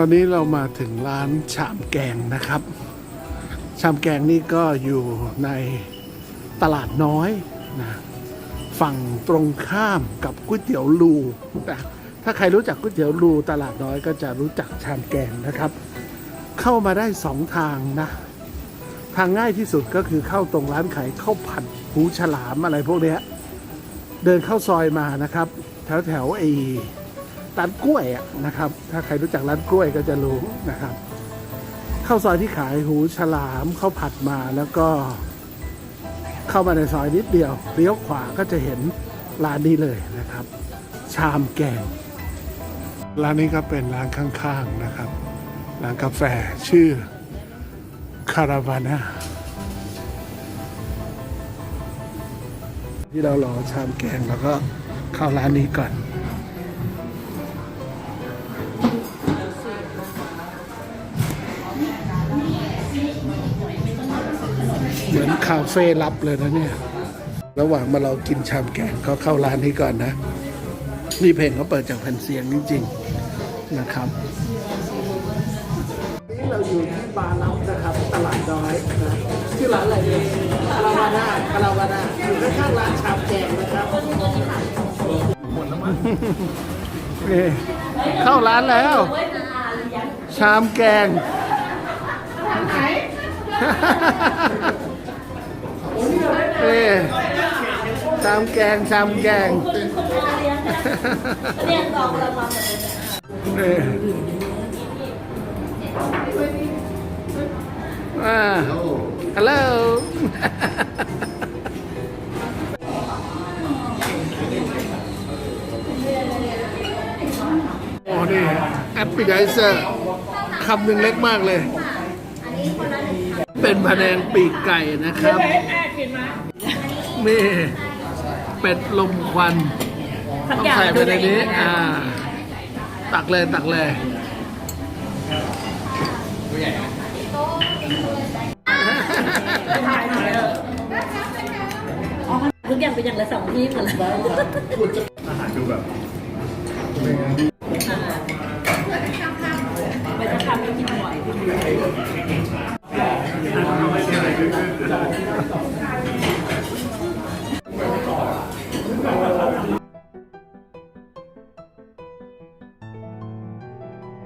ตอนนี้เรามาถึงร้านชามแกงนะครับ ชามแกงนี่ก็อยู่ในตลาดน้อยนะฝั่งตรงข้ามกับก๋วยเตี๋ยวลูนะถ้าใครรู้จักก๋วยเตี๋ยวลูตลาดน้อยก็จะรู้จักชามแกงนะครับ เข้ามาได้สองทางนะ ทางง่ายที่สุดก็คือเข้าตรงร้านขายข้าวผัดหูฉลามอะไรพวกเนี้ยเดินเข้าซอยมานะครับ แถวแถวไอ ร้านกล้วยนะครับ ถ้าใครรู้จักร้านกล้วยก็จะรู้นะครับข้าวซอยที่ขายหูฉลามข้าวผัดมาแล้วก็ เข้ามาในซอยนิดเดียวเลี้ยวขวาก็จะเห็นร้านนี้เลยนะครับ ชามแกงร้านนี้ก็เป็นร้านข้างๆนะครับร้านกาแฟชื่อคาราวาน่าที่เรารอชามแกงแล้วก็เข้าร้านนี้ก่อน เหมือนคาเฟ่ลับเลยนะเนี่ย ระหว่างมาเรากินชามแกงก็เข้าร้านนี้ก่อนนะนี่เพลงเขาเปิดจากแผ่นเสียงจริงๆนะครับนี่เราอยู่ที่บาร์ลับนะครับตลาดน้อยนะชื่อร้านอะไรเนี่ยคาราวาน่าคาราวาน่าอยู่ข้างๆร้านชามแกงนะครับหมดแล้วมั้งนี่เข้าร้านแล้ว ชามแกงเอ้ ชามแกงชามแกงเรียนกองละครเอ้อ่าฮัลโหลโอ้นี่แอปเปิลไเซอร์คำหนึ่งเล็กมากเลย เป็นพะแนงปีกไก่นะครับ นี่ เป็ดลมควันสักต้องอย่างใส่ไปในนี้ อ่า ตักเลยตักเลยทุกอย่างเป็นอย่างละสองที่หมดเลยอาหารดูแบบไปจะทำให้กินบ่อย